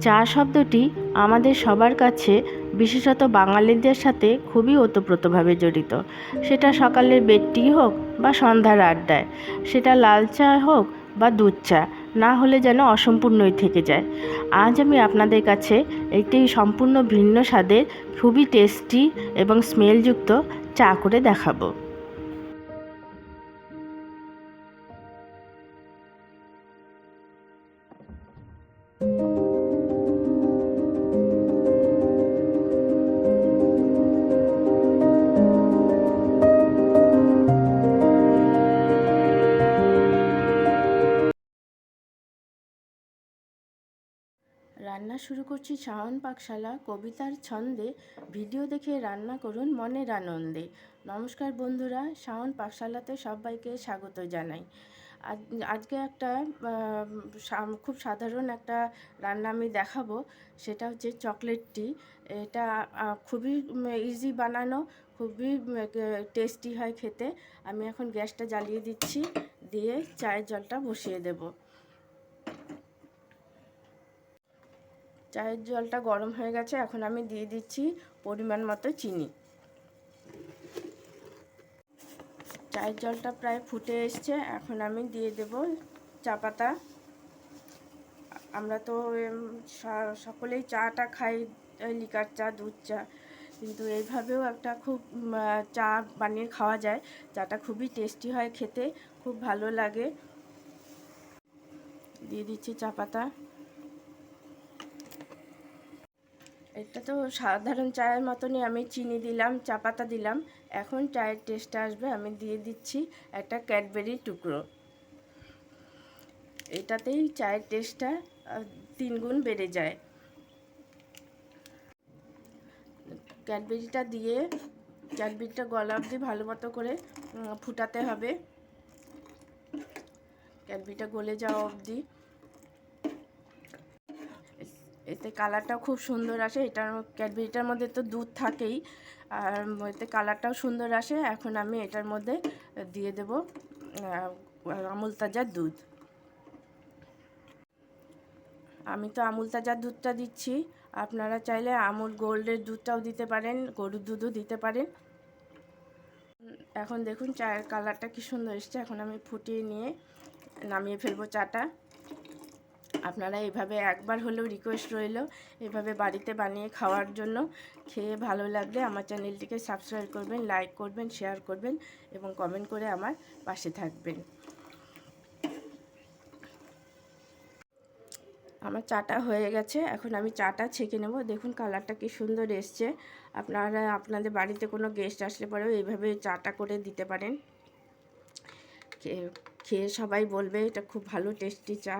চা শব্দটি আমাদের সবার কাছে, বিশেষত বাঙালিদের সাথে খুবই ওতপ্রোতভাবে জড়িত। সেটা সকালের বেড টি হোক বা সন্ধ্যার আড্ডায়, সেটা লাল চা হোক বা দুধ চা, না হলে যেন অসম্পূর্ণই থেকে যায়। আজ আমি আপনাদের কাছে একটি সম্পূর্ণ ভিন্ন স্বাদের খুবই টেস্টি এবং স্মেলযুক্ত চা করে দেখাবো। রান্না শুরু করছি শাওন পাকশালা, কবিতার ছন্দে। ভিডিও দেখে রান্না করুন মনের আনন্দে। নমস্কার বন্ধুরা, শাওন পাকশালাতে সবাইকে স্বাগত জানাই। আজ, আজকে একটা খুব সাধারণ একটা রান্না আমি দেখাবো। সেটা হচ্ছে চকলেট টি। এটা খুবই ইজি বানানো, খুবই টেস্টি হয় খেতে। আমি এখন গ্যাসটা জ্বালিয়ে দিচ্ছি, দিয়ে চায়ের জলটা বসিয়ে দেবো। চায়ের জলটা গরম হয়ে গেছে, এখন আমি দিয়ে দিচ্ছি পরিমাণ মতো চিনি। চায়ের জলটা প্রায় ফুটে এসছে, এখন আমি দিয়ে দেব চা পাতা। আমরা তো সকলেই চাটা খাই লিকার চা, দুধ চা, কিন্তু এইভাবেও একটা খুব চা বানিয়ে খাওয়া যায়। চাটা খুবই টেস্টি হয় খেতে, খুব ভালো লাগে। দিয়ে দিচ্ছি চা পাতা। এটা তো সাধারণ চায়ের মতনই আমি চিনি দিলাম, চা পাতা দিলাম। এখন চায়ের টেস্ট আসবে, আমি দিয়ে দিচ্ছি একটা ক্যাডবেরি টুকরো। এটাতেই চায়ের টেস্টটা তিন গুণ বেড়ে যায়। ক্যাডবেরিটা দিয়ে ক্যাডবেরিটা গলা অবধি ভালো মতো করে ফুটাতে হবে। ক্যাডবেরিটা গলে যাওয়া অবধি। এতে কালারটাও খুব সুন্দর আসে। এটার ক্যাডবেরিটার মধ্যে তো দুধ থাকেই। আর এতে কালারটাও সুন্দর আসে। এখন আমি এটার মধ্যে দিয়ে দেব আমুল তাজার দুধ। আমি তো আমুল তাজা দুধটা দিচ্ছি। আপনারা চাইলে আমুল গোল্ডের দুধটাও দিতে পারেন, গরুর দুধও দিতে পারেন। এখন দেখুন চায়ের কালারটা কি সুন্দর এসছে। এখন আমি ফুটিয়ে নিয়ে নামিয়ে ফেলব চাটা। আপনারা এভাবে একবার হলেও রিকোয়েস্ট রইল, এভাবে বাড়িতে বানিয়ে খাওয়ার জন্য। খেয়ে ভালো লাগলে আমার চ্যানেলটিকে সাবস্ক্রাইব করবেন লাইক করবেন শেয়ার করবেন এবং কমেন্ট করে আমার পাশে থাকবেন। আমার চাটা হয়ে গেছে, এখন আমি চাটা ছেঁকে নেব। দেখুন কালারটা কি সুন্দর এসছে। আপনারা, আপনাদের বাড়িতে কোনো গেস্ট আসলে পরেও এইভাবে চাটা করে দিতে পারেন। খেয়ে সবাই বলবে, এটা খুব ভালো টেস্টি চা।